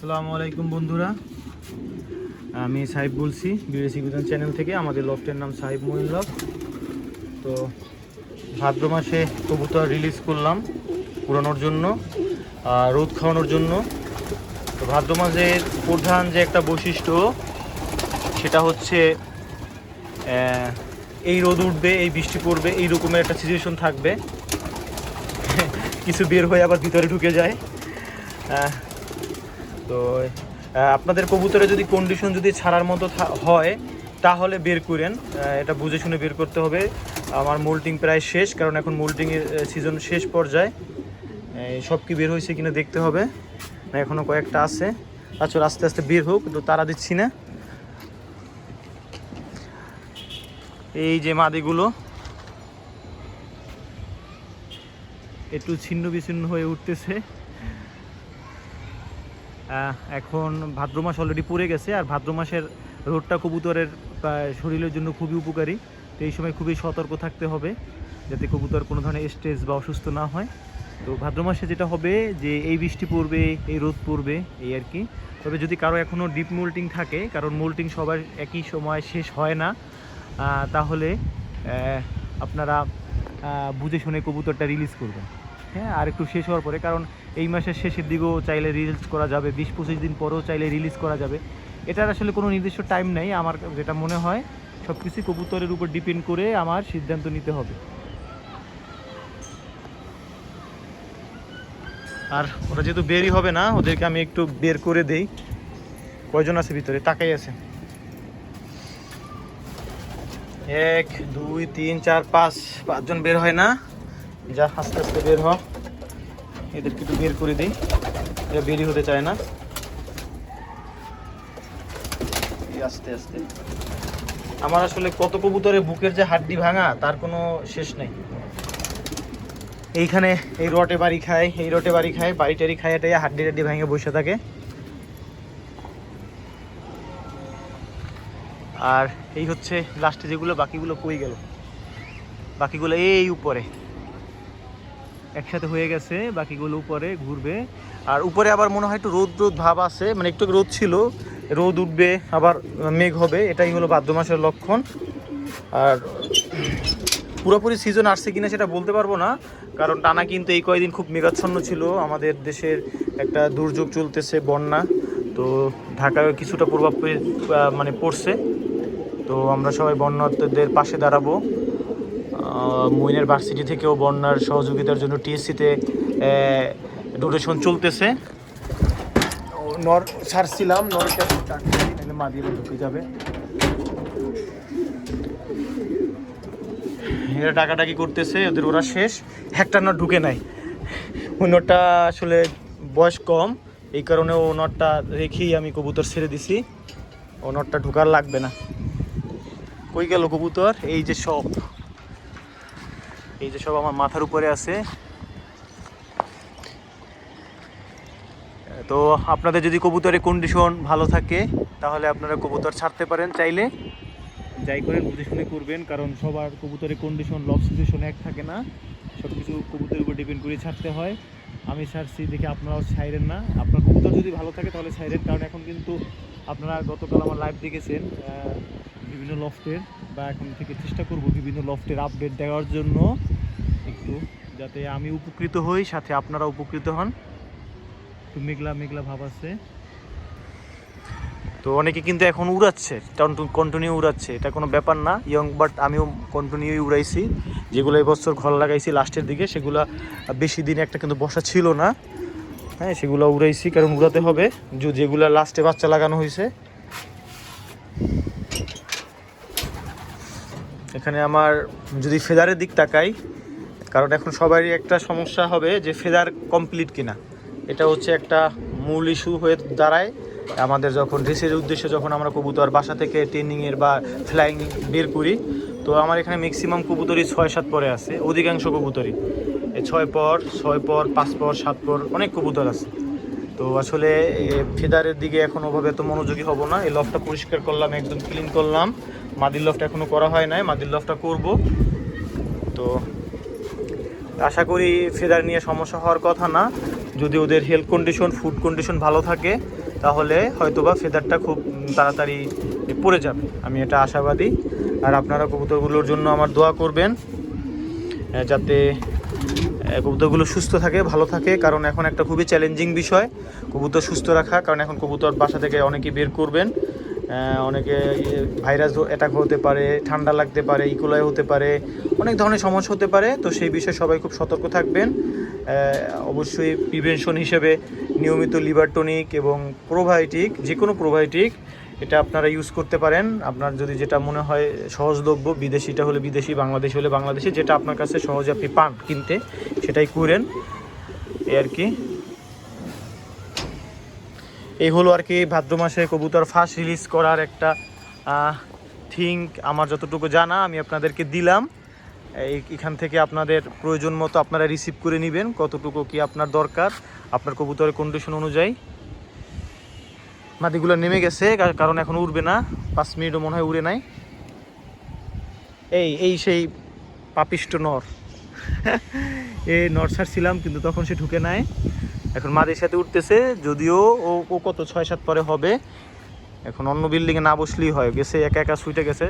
আসসালামু আলাইকুম বন্ধুরা। আমি সাহেব বলছি বিএসি গুজন চ্যানেল থেকে। আমাদের লফটের নাম সাহেব মহিন লফ তো ভাদ্র মাসে কবুতর রিলিজ করলাম পুরানোর জন্য, আর রোদ খাওয়ানোর জন্য। তো ভাদ্র মাসের প্রধান যে একটা বৈশিষ্ট্য, সেটা হচ্ছে এই রোদ উঠবে, এই বৃষ্টি পড়বে, এই রকমের একটা সিচুয়েশন থাকবে। কিছু বের হয়ে আবার ভিতরে ঢুকে যায়। তো আপনাদের কবুতরে যদি কন্ডিশন যদি ছাড়ার মতো হয়, তাহলে বের করেন। এটা বুঝে শুনে বের করতে হবে। আমার মোল্টিং প্রায় শেষ, কারণ এখন মোল্টিংয়ের সিজন শেষ পর্যায়ে। সব কি বের হয়েছে কিনা দেখতে হবে। না এখনও কয়েকটা আছে। আচ্ছা আস্তে আস্তে বের হোক, তো তারা দিচ্ছি না। এই যে মাদিগুলো। একটু ছিন্ন বিচ্ছিন্ন হয়ে উঠতেছে। এখন ভাদ্র মাস অলরেডি পড়ে গেছে আর ভাদ্র মাসের রোদটা কবুতরের শরীরের জন্য খুবই উপকারী। তো এই সময় খুবই সতর্ক থাকতে হবে যাতে কবুতর কোনো ধরনের স্ট্রেস বা অসুস্থ না হয়। তো ভাদ্র মাসে যেটা হবে যে এই বৃষ্টি পড়বে, এই রোদ পড়বে, এই আর কি। তবে যদি কারও এখনও ডিপ মোল্টিং থাকে, কারণ মোল্টিং সবার একই সময় শেষ হয় না তাহলে আপনারা বুঝে শুনে কবুতরটা রিলিজ করবেন। হ্যাঁ আর একটু শেষ হওয়ার পরে, কারণ এই মাসের শেষের দিকেও চাইলে রিলিজ করা যাবে, বিশ পঁচিশ দিন পরেও চাইলে রিলিজ করা যাবে। এটার আসলে কোনো নির্দিষ্ট টাইম নেই, আমার যেটা মনে হয় সব কিছুই কবুতরের উপর ডিপেন্ড করে আমার সিদ্ধান্ত নিতে হবে। আর ওরা যেহেতু বেরই হবে না, ওদেরকে আমি একটু বের করে দেই। কয়জন আছে ভিতরে? তাকাই আছে। এক, দুই, তিন, চার, পাঁচ, পাঁচজন বের হয় না। যা আস্তে আস্তে বের হ। এদেরকে একটু বের করে দিই। এরা বেরই হতে চায় না। আস্তে আস্তে। আমার আসলে কত কবুতরের বুকের যে হাড্ডি ভাঙা, তার কোনো শেষ নেই। এইখানে এই রটে বাড়ি খায়, এই রটে বাড়ি খায়, বাড়ি টাড়ি খায়, এটাই হাড্ডি টাড্ডি ভেঙে বসে থাকে। আর এই হচ্ছে লাস্টে যেগুলো, বাকিগুলো কই গেল? বাকিগুলো এই উপরে। একসাথে হয়ে গেছে, বাকিগুলো উপরে ঘুরবে। আর উপরে আবার মনে হয় একটু রোদ রোদ ভাব আছে মানে একটু রোদ ছিল, রোদ উঠবে, আবার মেঘ হবে, এটাই হলো ভাদ্র মাসের লক্ষণ। আর পুরোপুরি সিজন আসছে কিনা সেটা বলতে পারব না, কারণ টানা কিন্তু এই কয়দিন খুব মেঘাচ্ছন্ন ছিল, আমাদের দেশের একটা দুর্যোগ চলতেছে বন্যা, তো ঢাকায় কিছুটা প্রভাব মানে পড়ছে। তো আমরা সবাই বন্যার্থদের পাশে দাঁড়াবো। মইনের ভার্সিটি থেকেও বন্যার সহযোগিতার জন্য টিএসসিতে ডোনেশন চলতেছে। ও, নর ছাড়ছিলাম নরটা টাকা মা দিয়ে ঢুকে যাবে। এরা টাকাটাকি করতেছে ওদের ওরা শেষ। একটা নট ঢুকে নাই। ওই নটটা আসলে বয়স কম এই কারণে ও নটটা রেখেই আমি কবুতর ছেড়ে দিছি। ও নটটা ঢুকার লাগবে না। কই গেল কবুতর? এই যে সব। এই যে সব আমার মাথার উপরে আছে। তো আপনাদের যদি কবুতরের কন্ডিশন ভালো থাকে, তাহলে আপনারা কবুতর ছাড়তে পারেন চাইলে। যাই করেন বুঝে শুনে করবেন, কারণ সবার কবুতরের কন্ডিশন লব সিচুয়েশন এক থাকে না। সব কিছু কবুতরের উপর ডিপেন্ড করে ছাড়তে হয়। আমি ছাড়ছি দেখে আপনারাও ছাইরেন না। আপনার কবুতর যদি ভালো থাকে, তাহলে ছাইরেন কারণ এখন কিন্তু আপনারা গতকাল আমার লাইভ দেখেছেন বিভিন্ন লফটের বা এখন থেকে চেষ্টা করব বিভিন্ন লফটের আপডেট দেওয়ার জন্য একটু, যাতে আমি উপকৃত হই, সাথে আপনারা উপকৃত হন। একটু মেঘলা মেঘলা ভাব আছে। তো অনেকে কিন্তু এখন উড়াচ্ছে কন্টিনিউ উড়াচ্ছে। এটা কোনো ব্যাপার না ইয়ং বাট আমিও কন্টিনিউ উড়াইছি। যেগুলো এবছর ঘর লাগাইছি লাস্টের দিকে, সেগুলো বেশি দিন একটা কিন্তু বসা ছিল না। হ্যাঁ সেগুলো উড়াইছি, কারণ উড়াতে হবে। যেগুলো লাস্টে বাচ্চা লাগানো হয়েছে এখানে আমার যদি ফেদারের দিক তাকাই, কারণ এখন সবারই একটা সমস্যা হবে যে ফেদার কমপ্লিট কিনা। এটা হচ্ছে একটা মূল ইস্যু হয়ে দাঁড়ায়। আমাদের যখন রেসের উদ্দেশ্যে যখন আমরা কবুতর বাসা থেকে ট্রেনিংয়ের বা ফ্লাইং বের করি, তো আমার এখানে ম্যাক্সিমাম কবুতরই ছয়, সাত পরে আছে। অধিকাংশ কবুতরই। ছয় পর ছয় পর, পাঁচ পর, সাত পর অনেক কবুতর আছে। তো আসলে ফেদারের দিকে এখন ওভাবে তো মনোযোগী হব না। এই লফটা পরিষ্কার করলাম, একদম ক্লিন করলাম। মাদির লফটা এখনও করা হয় নাই, মাদির লফটা করব। তো আশা করি ফেদার নিয়ে সমস্যা হওয়ার কথা না। যদি ওদের হেলথ কন্ডিশন ফুড কন্ডিশন ভালো থাকে, তাহলে হয়তোবা ফেদারটা খুব তাড়াতাড়ি পড়ে যাবে। আমি এটা আশাবাদী। আর আপনারা কবুতরগুলোর জন্য আমার দোয়া করবেন। যাতে কবুতরগুলো সুস্থ থাকে, ভালো থাকে। কারণ এখন একটা খুবই চ্যালেঞ্জিং বিষয়। কবুতর সুস্থ রাখা, কারণ এখন কবুতর বাসা থেকে অনেকে বের করবেন। অনেকে ভাইরাস অ্যাটাক হতে পারে, ঠান্ডা লাগতে পারে ইকোলাই হতে পারে, অনেক ধরনের সমস্যা হতে পারে। তো সেই বিষয়ে সবাই খুব সতর্ক থাকবেন। অবশ্যই প্রিভেনশন হিসেবে নিয়মিত লিভার টনিক এবং প্রোবায়োটিক যে কোনো প্রোবায়োটিক এটা আপনারা ইউজ করতে পারেন। আপনার যদি যেটা মনে হয় সহজলভ্য, বিদেশিটা হলে বিদেশি, বাংলাদেশি হলে বাংলাদেশি, যেটা আপনার কাছে সহজে আপনি পান কিনতে, সেটাই করেন। এই আর কি। এই হলো আর কি ভাদ্র মাসে কবুতর ফার্স্ট রিলিজ করার একটা থিঙ্ক আমার যতটুকু জানা, আমি আপনাদেরকে দিলাম। এখান থেকে আপনাদের প্রয়োজন মতো আপনারা রিসিভ করে নেবেন। কতটুকু কি আপনার দরকার, আপনার কবুতরের কন্ডিশন অনুযায়ী। মাদিগুলো নেমে গেছে কারণ এখন উড়বে না। পাঁচ মিনিটও মনে হয় উড়ে নাই। এই এই সেই পাপিষ্ট নর। এই নর ছাড়ছিলাম, কিন্তু তখন সে ঢুকে নাই। এখন মাদের সাথে উঠতেছে যদিও ও ও কত, ছয় সাত পরে হবে। এখন অন্য বিল্ডিংয়ে না বসলেই হয়। গেছে, একা একা সুইটে গেছে।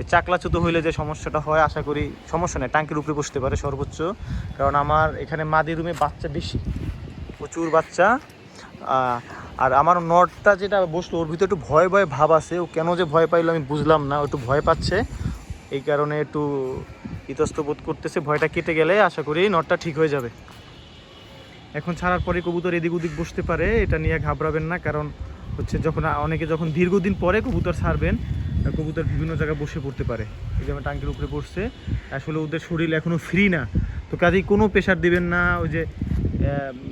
এই চাকলাচ্যুত হইলে যে সমস্যাটা হয়, আশা করি সমস্যা নেই। ট্যাঙ্কের উপরে বসতে পারে সর্বোচ্চ। কারণ আমার এখানে মাদি রুমে বাচ্চা বেশি। প্রচুর বাচ্চা। আর আমার নটটা যেটা বসল, ওর ভিতরে একটু ভয় ভয় ভাব আছে। ও কেন যে ভয় পাইলো আমি বুঝলাম না, ও একটু ভয় পাচ্ছে। এই কারণে একটু ইতস্ত বোধ করতেছে, ভয়টা কেটে গেলে আশা করি নটটা ঠিক হয়ে যাবে। এখন ছাড়ার পরে কবুতর এদিক ওদিক বসতে পারে, এটা নিয়ে ঘাবড়াবেন না, কারণ হচ্ছে যখন অনেকে যখন দীর্ঘদিন পরে কবুতর ছাড়বেন, কবুতর বিভিন্ন জায়গায় বসে পড়তে পারে। এই যে আমার টাঙ্কির উপরে বসছে, আসলে ওদের শরীর এখনও ফ্রি না। তো কাজেই কোনো প্রেশার দিবেন না, ওই যে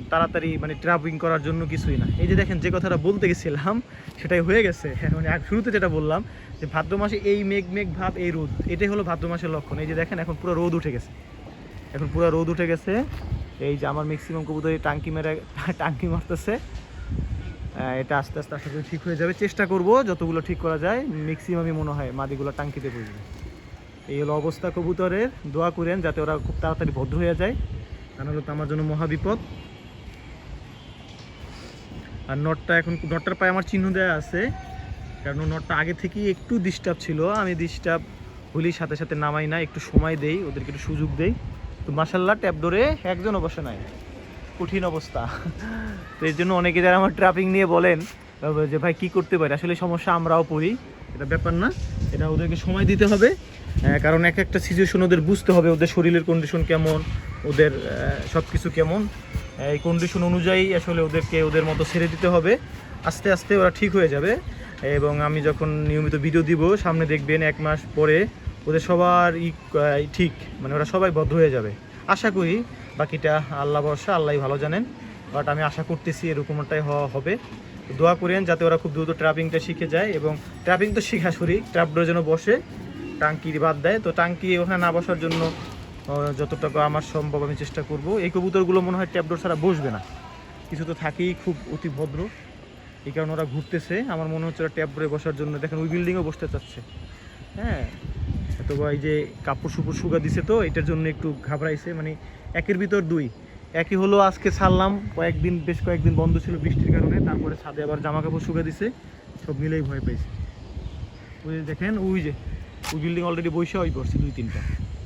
তাড়াতাড়ি মানে ট্রাভিং করার জন্য কিছুই না। এই যে দেখেন, যে কথাটা বলতে গেছিলাম, সেটাই হয়ে গেছে। মানে শুরুতে যেটা বললাম, যে ভাদ্র মাসে এই মেঘ মেঘ, ভাব, এই রোদ, এটাই হলো ভাদ্র মাসের লক্ষণ। এই যে দেখেন, এখন পুরো রোদ উঠে গেছে। এখন পুরো রোদ উঠে গেছে। এই যে আমার ম্যাক্সিমাম কবুতর টাঙ্কি মেরে, টাঙ্কি মারতেছে। এটা আস্তে আস্তে আস্তে ঠিক হয়ে যাবে। চেষ্টা করব যতগুলো ঠিক করা যায় ম্যাক্সিমামই মনে হয় মাদিগুলো টাঙ্কিতে পড়বে এই হলো অবস্থা কবুতরের। দোয়া করেন যাতে ওরা খুব তাড়াতাড়ি ভদ্র হয়ে যায়। তা নাহলে তো আমার জন্য মহাবিপদ আর নটটা এখন নটটার পায়ে আমার চিহ্ন দেওয়া আছে, কারণ নটটা আগে থেকেই একটু ডিস্টার্ব ছিল। আমি ডিস্টার্ব হলেই সাথে সাথে নামাই না, একটু সময় দেই, ওদেরকে একটু সুযোগ দেই। তো মাসাল্লাহ ট্যাপ ধরে একজনও বসে নাই। কঠিন অবস্থা। তো এর জন্য অনেকে যারা আমার ট্রাফিং নিয়ে বলেন, যে ভাই কি করতে পারি? আসলে সমস্যা আমরাও পড়ি। এটা ব্যাপার না, এটা ওদেরকে সময় দিতে হবে কারণ এক একটা সিচুয়েশন ওদের বুঝতে হবে, ওদের শরীরের কন্ডিশন কেমন, ওদের সব কিছু কেমন। এই কন্ডিশন অনুযায়ী আসলে ওদেরকে ওদের মতো ছেড়ে দিতে হবে। আস্তে আস্তে ওরা ঠিক হয়ে যাবে। এবং আমি যখন নিয়মিত ভিডিও দিব, সামনে দেখবেন এক মাস পরে ওদের সবার ঠিক মানে ওরা সবাই বদ্ধ হয়ে যাবে। আশা করি বাকিটা আল্লাহ ভরসা আল্লাহ ভালো জানেন। বাট আমি আশা করতেছি এরকমটাই হওয়া হবে। দোয়া করেন যাতে ওরা খুব দ্রুত ট্রাপিংটা শিখে যায় এবং ট্রাপিং তো শিখা সরি ট্র্যাপডোর যেন বসে, টাঙ্কি বাদ দেয়। তো টাঙ্কি ওখানে না বসার জন্য যতটুকু আমার সম্ভব আমি চেষ্টা করব। এই কবুতরগুলো মনে হয় ট্যাপডোর ছাড়া বসবে না। কিছু তো থাকেই খুব অতি ভদ্র। এই কারণে ওরা ঘুরতেছে। আমার মনে হচ্ছে ওরা ট্যাপডোরে বসার জন্য। দেখেন ওই বিল্ডিংও বসতে চাচ্ছে। হ্যাঁ? অথবা এই যে কাপড় সুপুর শুকা দিছে তো, এটার জন্য একটু ঘাবড়াইছে। মানে একের ভিতর দুই। একই হলো আজকে ছাড়লাম, কয়েকদিন, বেশ কয়েকদিন বন্ধ ছিল বৃষ্টির কারণে, তারপরে ছাদে আবার জামা কাপড় শুকা দিছে, সব মিলেই ভয় পাইছে। ওই দেখেন, ওই যে, ওই বিল্ডিং অলরেডি বসে ওই পড়ছে দুই তিনটা।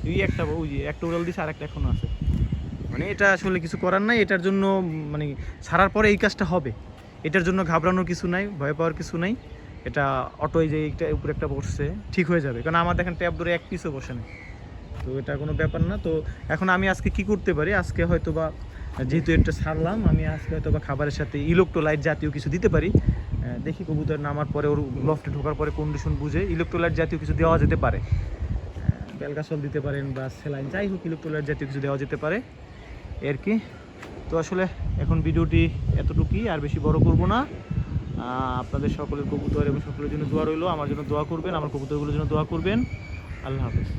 ওই একটা, ওই যে, একটা উড়াল দিছে আর একটা এখনও আছে। মানে এটা আসলে কিছু করার নাই, এটার জন্য মানে ছাড়ার পরে এই কাজটা হবে। এটার জন্য ঘাবড়ানোর কিছু নাই, ভয় পাওয়ার কিছু নাই। এটা অটোয় যে এইটা উপরে একটা বসছে, ঠিক হয়ে যাবে। কারণ আমার দেখেন ট্যাব ধরে এক পিসও বসে নেই। তো এটা কোনো ব্যাপার না। তো এখন আমি আজকে কি করতে পারি? আজকে হয়তো বা যেহেতু এটা ছাড়লাম আমি আজকে হয়তো বা খাবারের সাথে ইলেকট্রোলাইট জাতীয় কিছু দিতে পারি। দেখি কবুতর নামার পরে ওর লফটে ঢোকার পরে কন্ডিশন বুঝে ইলেকট্রোলাইট জাতীয় কিছু দেওয়া যেতে পারে। বেলগাসল দিতে পারেন বা স্যালাইন যাই হোক ইলেকট্রোলাইট জাতীয় কিছু দেওয়া যেতে পারে। এর কি? তো আসলে এখন ভিডিওটি এতটুকুই, আর বেশি বড় করব না। আপনাদের সকলের কবুতর এবং সকলের জন্য দোয়া রইল। আমার জন্য দোয়া করবেন, আমার কবুতরগুলোর জন্য দোয়া করবেন। আল্লাহ হাফেজ।